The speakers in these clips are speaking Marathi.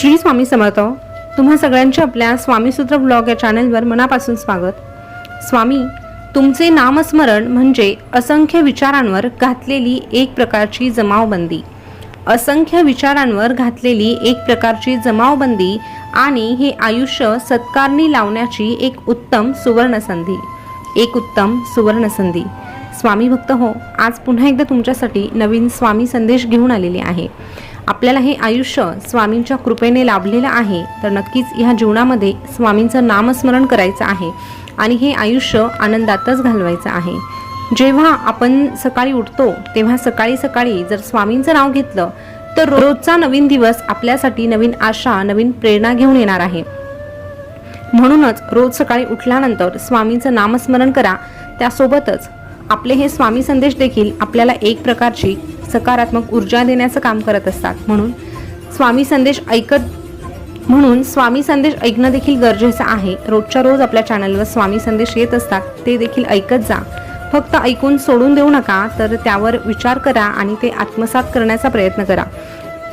श्री स्वामी समर्थ. तुम्हा सगळ्यांचे आपल्या स्वामीसूत्र ब्लॉग या चॅनलवर मनापासून स्वागत. स्वामी तुमचे नामस्मरण म्हणजे असंख्य विचारांवर घातलेली एक प्रकारची जमावबंदी. असंख्य विचारांवर घातलेली एक प्रकारची जमावबंदी आणि हे आयुष्य सत्कारणी लावण्याची एक उत्तम सुवर्णसंधी. एक उत्तम सुवर्णसंधी. स्वामी भक्त हो आज पुन्हा एकदा तुमच्यासाठी नवीन स्वामी संदेश घेऊन आलेले आहे. आपल्याला हे आयुष्य स्वामींच्या कृपेने लाभलेलं आहे तर नक्कीच ह्या जीवनामध्ये स्वामींचं नामस्मरण करायचं आहे आणि हे आयुष्य आनंदातच घालवायचं आहे. जेव्हा आपण सकाळी उठतो तेव्हा सकाळी सकाळी जर स्वामींचं नाव घेतलं तर रोजचा नवीन दिवस आपल्यासाठी नवीन आशा नवीन प्रेरणा घेऊन येणार आहे. म्हणूनच रोज सकाळी उठल्यानंतर स्वामींचं नामस्मरण करा त्यासोबतच आपले हे स्वामी संदेश देखील आपल्याला एक प्रकारची सकारात्मक ऊर्जा देण्याचं काम करत असतात. म्हणून स्वामी संदेश ऐकत म्हणून स्वामी संदेश ऐकणं देखील गरजेचं आहे. रोजच्या रोज आपल्या चॅनलवर स्वामी संदेश येत असतात ते देखील ऐकत जा. फक्त ऐकून सोडून देऊ नका तर त्यावर विचार करा आणि ते आत्मसात करण्याचा प्रयत्न करा.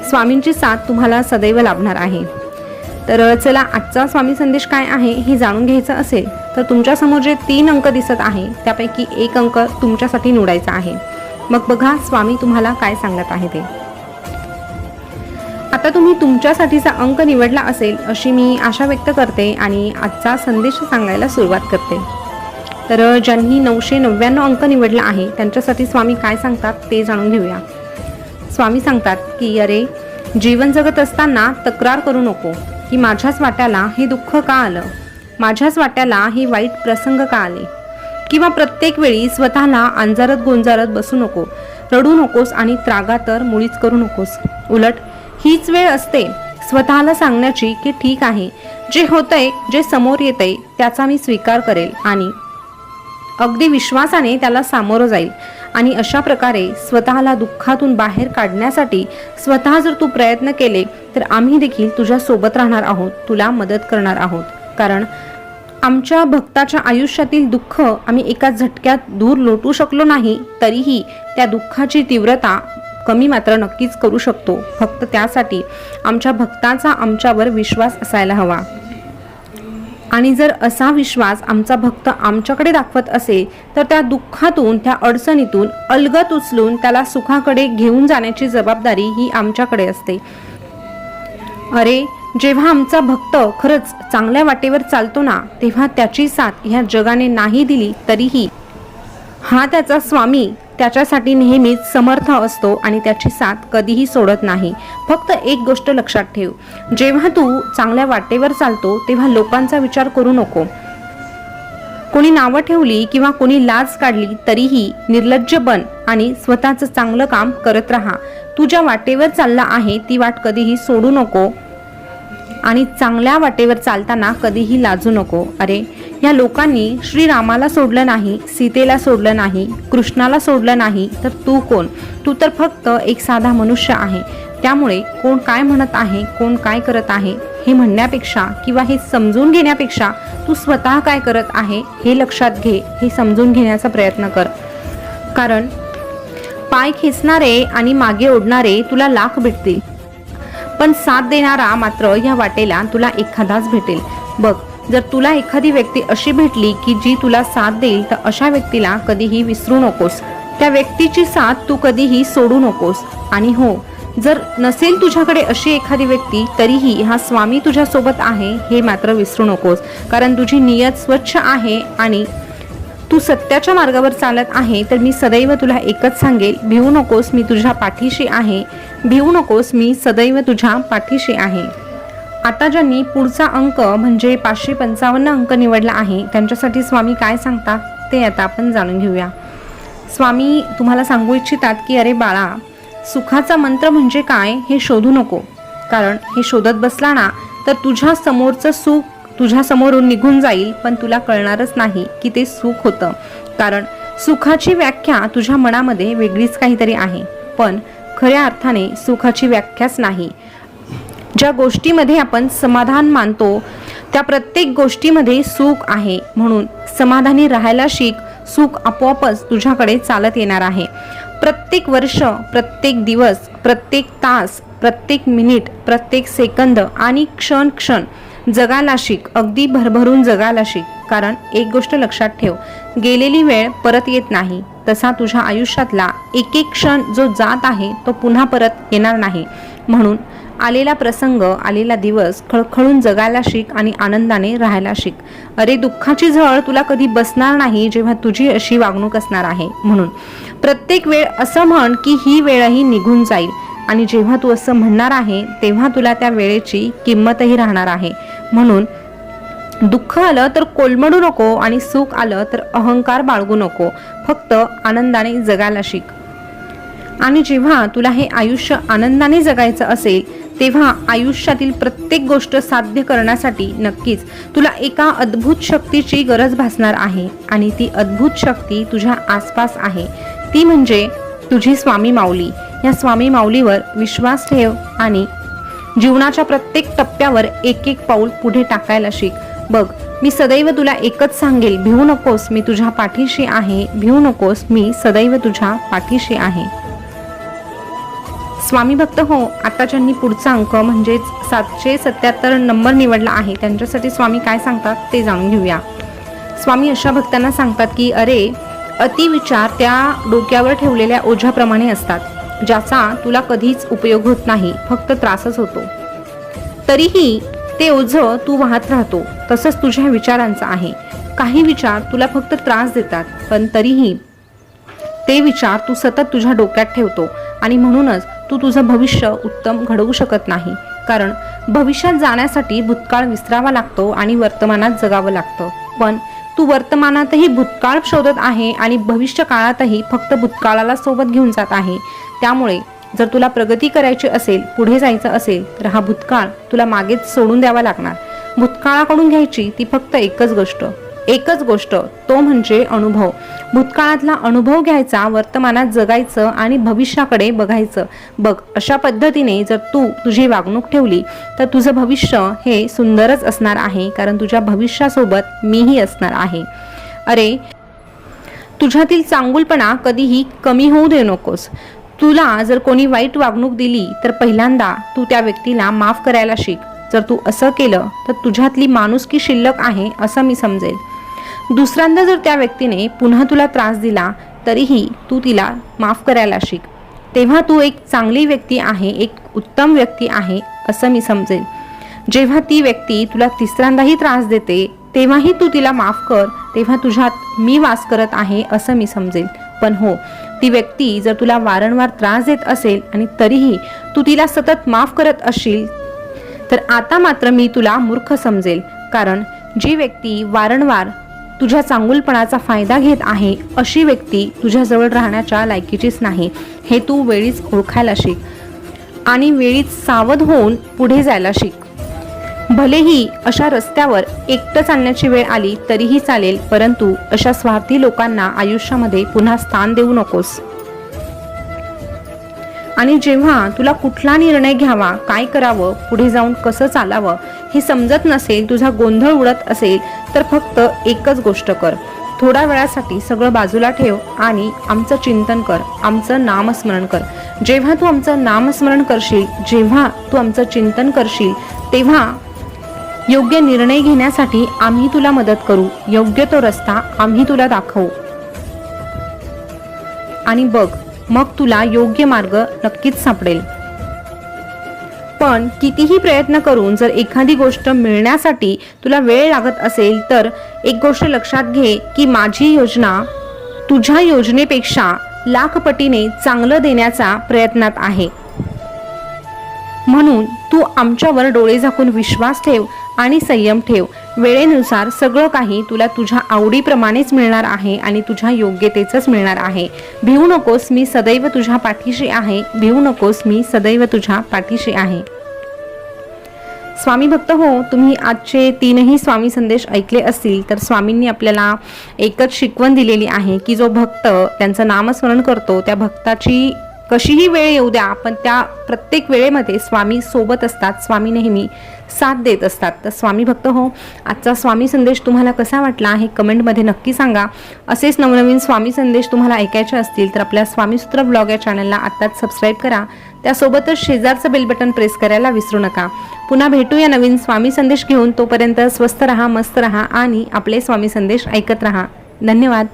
स्वामींची साथ तुम्हाला सदैव लाभणार आहे. तर चला आजचा स्वामी संदेश काय आहे हे जाणून घ्यायचं असेल तर तुमच्यासमोर जे तीन अंक दिसत आहे त्यापैकी एक अंक तुमच्यासाठी निवडायचा आहे. मग बघा स्वामी तुम्हाला काय सांगत आहे ते. आता तुम्ही तुमच्यासाठीचा अंक निवडला असेल अशी मी आशा व्यक्त करते आणि आजचा संदेश सांगायला सुरुवात करते. तर ज्यांनी नऊशे नव्याण्णव अंक निवडला आहे त्यांच्यासाठी स्वामी काय सांगतात ते जाणून घेऊया. स्वामी सांगतात की अरे जीवन जगत असताना तक्रार करू नको. की माझ्याच वाट्याला हे दुःख का आलं? माझ्याच वाट्याला हे वाईट प्रसंग का आले? किंवा प्रत्येक वेळी स्वतःला अंजारत गोंजारत बसू नको रडू नकोस आणि त्रागा तर मुळीच करू नकोस. उलट हीच वेळ असते स्वतःला सांगण्याची की ठीक आहे जे होतंय जे समोर येतंय त्याचा मी स्वीकार करेल आणि अगदी विश्वासाने त्याला सामोरं जाईल. आणि अशा प्रकारे स्वतःला दुःखातून बाहेर काढण्यासाठी स्वतः जर तू प्रयत्न केले तर आम्ही देखील तुझ्या सोबत राहणार आहोत. तुला मदत करणार आहोत. कारण आमच्या भक्ताच्या आयुष्यातील दुःख आम्ही एका झटक्यात दूर लोटू शकलो नाही तरीही त्या दुःखाची तीव्रता कमी मात्र नक्कीच करू शकतो. फक्त त्यासाठी आमच्या भक्ताचा आमच्यावर विश्वास असायला हवा. आणि जर असा विश्वास आमचा भक्त आमच्याकडे दाखवत असेल तर त्या दुःखातून त्या अडचणीतून अलगत उचलून त्याला सुखाकडे घेऊन जाण्याची जबाबदारी ही आमच्याकडे असते. अरे जेव्हा आमचा भक्त खरंच चांगल्या वाटेवर चालतो ना तेव्हा त्याची साथ ह्या जगाने नाही दिली तरीही. हा त्याचा स्वामी त्याच्यासाठी नेहमीच समर्थ असतो आणि त्याची साथ कधीही सोडत नाही. फक्त एक गोष्ट लक्षात ठेव. जेव्हा तू चांगल्या वाटेवर चालतो तेव्हा लोकांचा विचार करू नको. कोणी नावं ठेवली किंवा कोणी लाज काढली तरीही निर्लज्ज बन आणि स्वतःचं चांगलं काम करत राहा. तू ज्या वाटेवर चालला आहे ती वाट कधीही सोडू नको. आणि चांगल्या वाटेवर चालताना कधीही लाजू नको. अरे या लोकांनी श्रीरामाला सोडलं नाही सीतेला सोडलं नाही कृष्णाला सोडलं नाही तर तू कोण? तू तर फक्त एक साधा मनुष्य आहे. त्यामुळे कोण काय म्हणत आहे कोण काय करत आहे हे म्हणण्यापेक्षा किंवा हे समजून घेण्यापेक्षा तू स्वतः काय करत आहे हे लक्षात घे हे समजून घेण्याचा प्रयत्न कर. कारण पाय खेचणारे आणि मागे ओढणारे तुला लाख भेटतील. पण साथ देणारा मात्र या वाटेला तुला एखादाच भेटेल. बघ जर तुला एखादी व्यक्ती अशी भेटली की जी तुला साथ देईल तर अशा व्यक्तीला कधीही विसरू नकोस. त्या व्यक्तीची साथ तू कधीही सोडू नकोस. आणि हो जर नसेल तुझ्याकडे अशी एखादी व्यक्ती तरीही हा स्वामी तुझ्यासोबत आहे हे मात्र विसरू नकोस. कारण तुझी नियत स्वच्छ आहे आणि तू सत्याच्या मार्गावर चालत आहे तर मी सदैव तुला एकच सांगेल भिवू नकोस मी तुझ्या पाठीशी आहे भिवू नकोस मी सदैव तुझ्या पाठीशी आहे. आता ज्यांनी पुढचा अंक म्हणजे पाचशे पंचावन्न अंक निवडला आहे त्यांच्यासाठी स्वामी काय सांगतात ते आता आपण जाणून घेऊया. स्वामी तुम्हाला सांगू इच्छितात की अरे बाळा सुखाचा मंत्र म्हणजे काय हे शोधू नको. कारण हे शोधत बसला ना तर तुझ्या समोरचं सुख तुझ्या समोरून निघून जाईल पण तुला कळणारच नाही की ते सुख होतं. कारण सुखाची व्याख्या तुझ्या मनामध्ये वेगळीच काहीतरी आहे. पण खऱ्या अर्थाने सुखाची व्याख्याच नाही. ज्या गोष्टीमध्ये आपण समाधान मानतो त्या प्रत्येक गोष्टीमध्ये सुख आहे. म्हणून समाधानी राहायला शिक. सुख आपोआपच तुझ्याकडे चालत येणार आहे. प्रत्येक वर्ष प्रत्येक दिवस प्रत्येक तास प्रत्येक मिनिट प्रत्येक सेकंद आणि क्षण क्षण जगाला शिक अगदी भरभरून जगाला शिक कारण एक गोष्ट लक्षात ठेव गेलेली वेळ परत येत नाही. तसा तुझ्या आयुष्यातला एक एक क्षण जो जात आहे तो पुन्हा परत येणार नाही. म्हणून आलेला प्रसंग आलेला दिवस खळखळून जगायला शिक आणि आनंदाने राहायला शिक अरे दुःखाची झळ तुला कधी बसणार नाही जेव्हा तुझी अशी वागणूक असणार आहे. म्हणून प्रत्येक वेळ असं म्हण की ही वेळही निघून जाईल. आणि जेव्हा तू असं म्हणणार आहे तेव्हा तुला त्या वेळेची किंमतही राहणार आहे. म्हणून दुःख आलं तर कोलमडू नको आणि सुख आलं तर अहंकार बाळगू नको. फक्त आनंदाने जगायला शिक. आणि जेव्हा तुला हे आयुष्य आनंदाने जगायचं असेल तेव्हा आयुष्यातील प्रत्येक गोष्ट साध्य करण्यासाठी नक्कीच तुला एका अद्भुत शक्तीची गरज भासणार आहे आणि ती अद्भुत शक्ती तुझ्या आसपास आहे. ती म्हणजे तुझी स्वामी माऊली. या स्वामी माऊलीवर विश्वास ठेव आणि जीवनाच्या प्रत्येक टप्प्यावर एक एक पाऊल पुढे टाकायला शिक. बघ मी सदैव तुला एकच सांगेल भिवू नकोस मी तुझ्या पाठीशी आहे. भिवू नकोस मी सदैव तुझ्या पाठीशी आहे. स्वामी भक्त हो आता ज्यांनी पुढचा अंक म्हणजेच सातशे सत्याहत्तर नंबर निवडला आहे त्यांच्यासाठी स्वामी काय सांगतात ते जाणून घेऊया. स्वामी अशा भक्तांना सांगतात की अरे अतिविचार त्या डोक्यावर ठेवलेल्या ओझ्याप्रमाणे असतात. ज्याचा तुला कधीच उपयोग होत नाही फक्त त्रासच होतो. तरीही ते ओझं तू वाहत राहतो तसंच तुझ्या विचारांचा आहे. काही विचार तुला फक्त त्रास देतात पण तरीही ते विचार तू सतत तुझ्या डोक्यात ठेवतो आणि म्हणूनच तू तुझं भविष्य उत्तम घडवू शकत नाही. कारण भविष्यात जाण्यासाठी भूतकाळ विसरावा लागतो आणि वर्तमानात जगावं लागतं. पण तू वर्तमानातही भूतकाळ शोधत आहे आणि भविष्य काळातही फक्त भूतकाळाला सोबत घेऊन जात आहे. त्यामुळे जर तुला प्रगती करायची असेल पुढे जायचं असेल तर हा भूतकाळ तुला मागेच सोडून द्यावा लागणार. भूतकाळाकडून घ्यायची ती फक्त एकच गोष्ट. एकच गोष्ट तो म्हणजे अनुभव. भूतकाळातला अनुभव घ्यायचा वर्तमानात जगायचं आणि भविष्याकडे बघायचं. बघ अशा पद्धतीने जर तू तुझी वागणूक ठेवली तर तुझं भविष्य हे सुंदरच असणार आहे कारण तुझ्या भविष्यासोबत मीही असणार आहे. अरे तुझ्यातील चांगुलपणा कधीही कमी होऊ दे नकोस. तुला जर कोणी वाईट वागणूक दिली तर पहिल्यांदा तू त्या व्यक्तीला माफ करायला शिक. जर तू असं केलं तर तुझ्यातली माणुसकी शिल्लक आहे असं मी समजेल. दुसऱ्यांदा जर त्या व्यक्तीने पुन्हा तुला त्रास दिला तरीही तू तिला माफ करायला शिक. तेव्हा तू एक चांगली व्यक्ती आहे एक उत्तम व्यक्ती आहे असं मी समजेल. जेव्हा ती व्यक्ती तुला तिसऱ्यांदाही त्रास देते तेव्हाही तू तिला माफ कर तेव्हा तुझ्यात मी वास करत आहे असं मी समजेल. पण हो ती व्यक्ती जर तुला वारंवार त्रास देत असेल आणि तरीही तू तिला सतत माफ करत असशील तर आता मात्र मी तुला मूर्ख समजेल. कारण जी व्यक्ती वारंवार तुझ्या चांगुलपणाचा फायदा घेत आहे अशी व्यक्ती तुझ्याजवळ राहण्याच्या लायकीचीच नाही. हे तू वेळीच ओळखायला शिक आणि वेळीच सावध होऊन पुढे जायला शिक. भलेही अशा रस्त्यावर एकटं चालण्याची वेळ आली तरीही चालेल परंतु अशा स्वार्थी लोकांना आयुष्यामध्ये पुन्हा स्थान देऊ नकोस. आणि जेव्हा तुला कुठला निर्णय घ्यावा काय करावं पुढे जाऊन कसं चालावं हे समजत नसेल तुझा गोंधळ उडत असेल तर फक्त एकच गोष्ट कर. थोड्या वेळासाठी सगळं बाजूला ठेव आणि आमचं चिंतन कर आमचं नामस्मरण कर. जेव्हा तू आमचं नामस्मरण करशील जेव्हा तू आमचं चिंतन करशील तेव्हा योग्य निर्णय घेण्यासाठी आम्ही तुला मदत करू. योग्य तो रस्ता आम्ही तुला दाखवू. आणि बघ मग तुला योग्य मार्ग नक्कीच सापडेल. पण कितीही प्रयत्न करून जर एखादी गोष्ट मिळण्यासाठी तुला वेळ लागत असेल तर एक गोष्ट लक्षात घे की माझी योजना तुझ्या योजनेपेक्षा लाखपटीने चांगलं देण्याचा प्रयत्नात आहे. म्हणून तू आमच्यावर डोळे झाकून विश्वास ठेव आणि संयम ठेव. वेळेनुसार सगळं काही तुला तुझ्या आवडीप्रमाणेच मिळणार आहे आणि तुझ्या योग्यतेचंच मिळणार आहे. भिवू नकोस मी सदैव तुझ्या पाठीशी आहे. भिवू नकोस मी सदैव तुझ्या पाठीशी आहे. स्वामी भक्त हो तुम्ही आजचे तीनही स्वामी संदेश ऐकले असतील तर स्वामींनी आपल्याला एकच शिकवण दिलेली आहे की जो भक्त त्यांचं नामस्मरण करतो त्या भक्ताची कशीही वेळ येऊ द्या पण त्या प्रत्येक वेळेमध्ये स्वामी सोबत असतात स्वामी नेहमी साथ देत असतात. तर स्वामी भक्त हो आजचा स्वामी संदेश तुम्हाला कसा वाटला हे कमेंटमध्ये नक्की सांगा. असेच नवनवीन स्वामी संदेश तुम्हाला ऐकायचे असतील तर आपल्या स्वामीसूत्र ब्लॉग या चॅनलला आत्ताच सबस्क्राईब करा. त्यासोबतच शेजारचं बेल बटन प्रेस करायला विसरू नका. पुन्हा भेटूया नवीन स्वामी संदेश घेऊन. तोपर्यंत स्वस्त रहा मस्त रहा आणि आपले स्वामी संदेश ऐकत रहा. धन्यवाद.